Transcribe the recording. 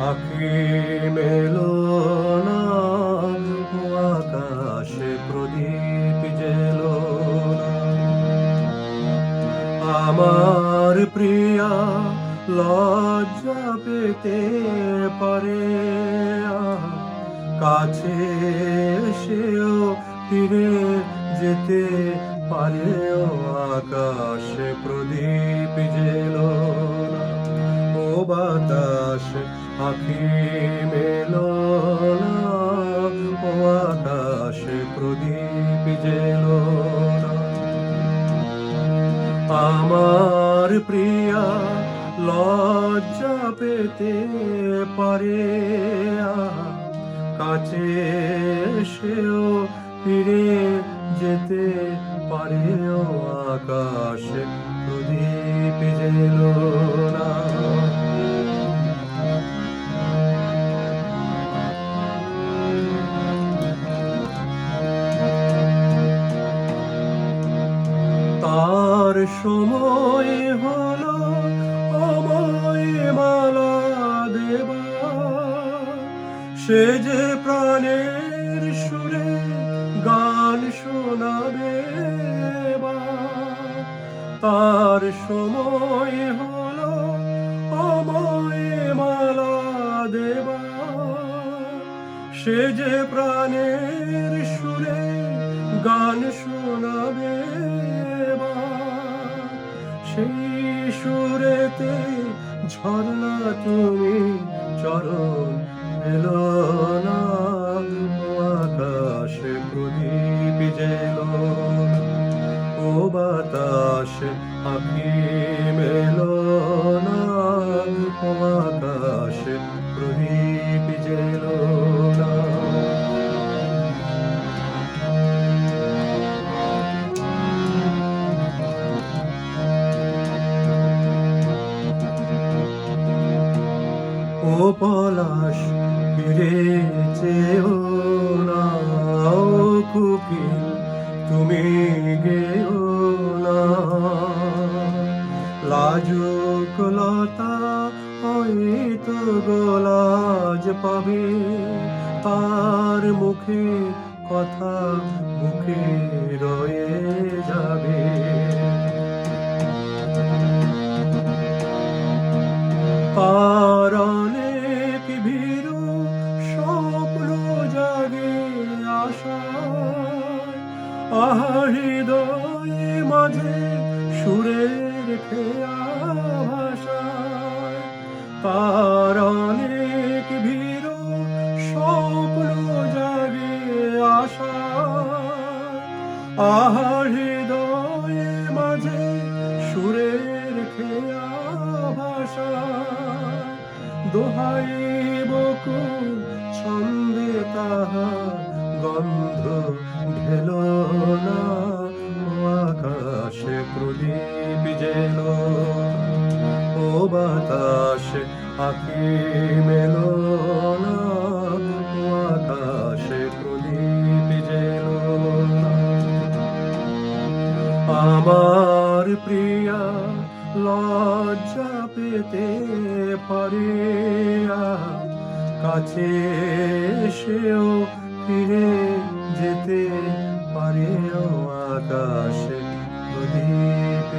আখি মেলো না আকাশে প্রদীপ জেলো আমার প্রিয়া, লজ্জা পেতে পারে কাছে সেও ফিরে যেতে পারে আকাশে প্রদীপ জেলো বাতাস, আখি মেলো ও আকাশে প্রদীপ জেলো আমার প্রিয়া, লজ্জা পেতে পারে কাছে সেও ফিরে যেতে পারে আকাশে প্রদীপ জেলো না। তার সময় হলো অময় মালা দেবা সে যে প্রাণের সুরে গান শোনাবে। তার সময় হলো অময় মালা দেবা সে যে প্রাণের সুরে গান শোনাবে। সেই সুরেতে ঝরনা তুমি, চরণ এলো না আকাশে প্রদীপ জেল। ও বাতাস আপনি মেলো না ও পলাশ, ফিরে চেও না ও কুকিল, তুমি গেও না লাজুক লতা হয়তো গোলাজ পাবে, তার মুখে কথা মুখে রয়ে যাবে। হৃদয়ে মাঝে সুরের খেয়া ভাষায় তার অনেক ভীরু স্বপ্ন জাগে আশা হৃদয়ে মাঝে সুরের খেয়া ভাষা। দোহাই বকুল ছন্দে তাহা গন্ধ ঢেল না আকাশে প্রদীপ জেল ও বাতাস আখি মেলো না। আকাশে প্রদীপ জেল না আমার প্রিয়া, লজ্জা পেতে পারে কাছে সেও ফিরে যেতে পারেও আকাশে প্রদীপ